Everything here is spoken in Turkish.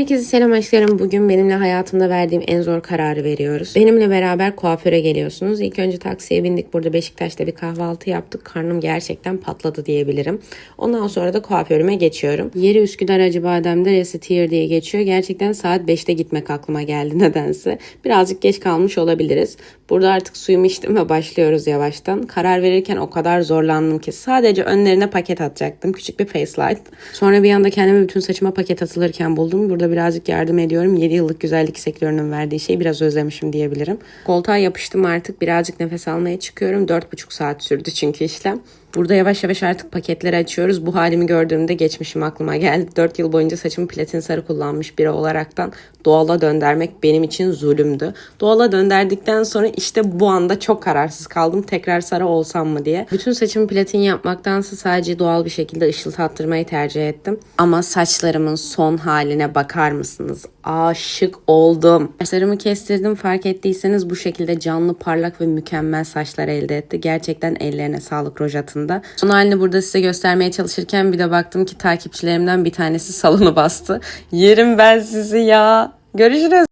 Herkese selam aşklarım. Bugün benimle hayatımda verdiğim en zor kararı veriyoruz. Benimle beraber kuaföre geliyorsunuz. İlk önce taksiye bindik. Burada Beşiktaş'ta bir kahvaltı yaptık. Karnım gerçekten patladı diyebilirim. Ondan sonra da kuaförüme geçiyorum. Yeri Üsküdar Acıbadem'de Resetier diye geçiyor. Gerçekten saat 5'te gitmek aklıma geldi nedense. Birazcık geç kalmış olabiliriz. Burada artık suyumu içtim ve başlıyoruz yavaştan. Karar verirken o kadar zorlandım ki sadece önlerine paket atacaktım. Küçük bir facelight. Sonra bir anda kendimi bütün saçıma paket atılırken buldum. Burada birazcık yardım ediyorum. 7 yıllık güzellik sektörünün verdiği şeyi biraz özlemişim diyebilirim. Koltuğa yapıştım artık. Birazcık nefes almaya çıkıyorum. 4,5 saat sürdü çünkü işlem. Burada yavaş yavaş artık paketleri açıyoruz. Bu halimi gördüğümde geçmişim aklıma geldi. 4 yıl boyunca saçımı platin sarı kullanmış biri olaraktan doğala döndürmek benim için zulümdü. Doğala döndürdükten sonra işte bu anda çok kararsız kaldım. Tekrar sarı olsam mı diye. Bütün saçımı platin yapmaktansa sadece doğal bir şekilde ışıltattırmayı tercih ettim. Ama saçlarımın son haline bakar mısınız? Aşık oldum. Saçlarımı kestirdim. Fark ettiyseniz bu şekilde canlı, parlak ve mükemmel saçlar elde etti. Gerçekten ellerine sağlık Rojat'ın da. Son halini burada size göstermeye çalışırken bir de baktım ki takipçilerimden bir tanesi salonu bastı. Yerim ben sizi ya. Görüşürüz.